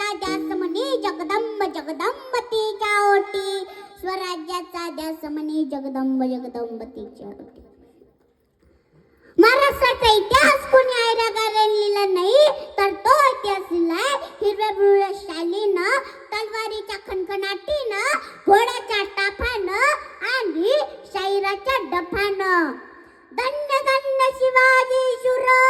स्वराज्याचा ध्यास म्हणे जगदंब जगदंब तिच्या ओटी. स्वराज्याचा ध्यास म्हणे जगदंब जगदंब तिच्या ओटी. महाराष्ट्राचा इतिहास कोणी आयरा ऐरागाराने लिहिला नाही तर तो इतिहास लिहिलाय हिरव्या पिवळ्या शालीनं तलवारीच्या खणखणाटीनं घोड्याच्या टाफानं आणि शाहिराच्या डफानं दंड दंड शिवाजी शुरू!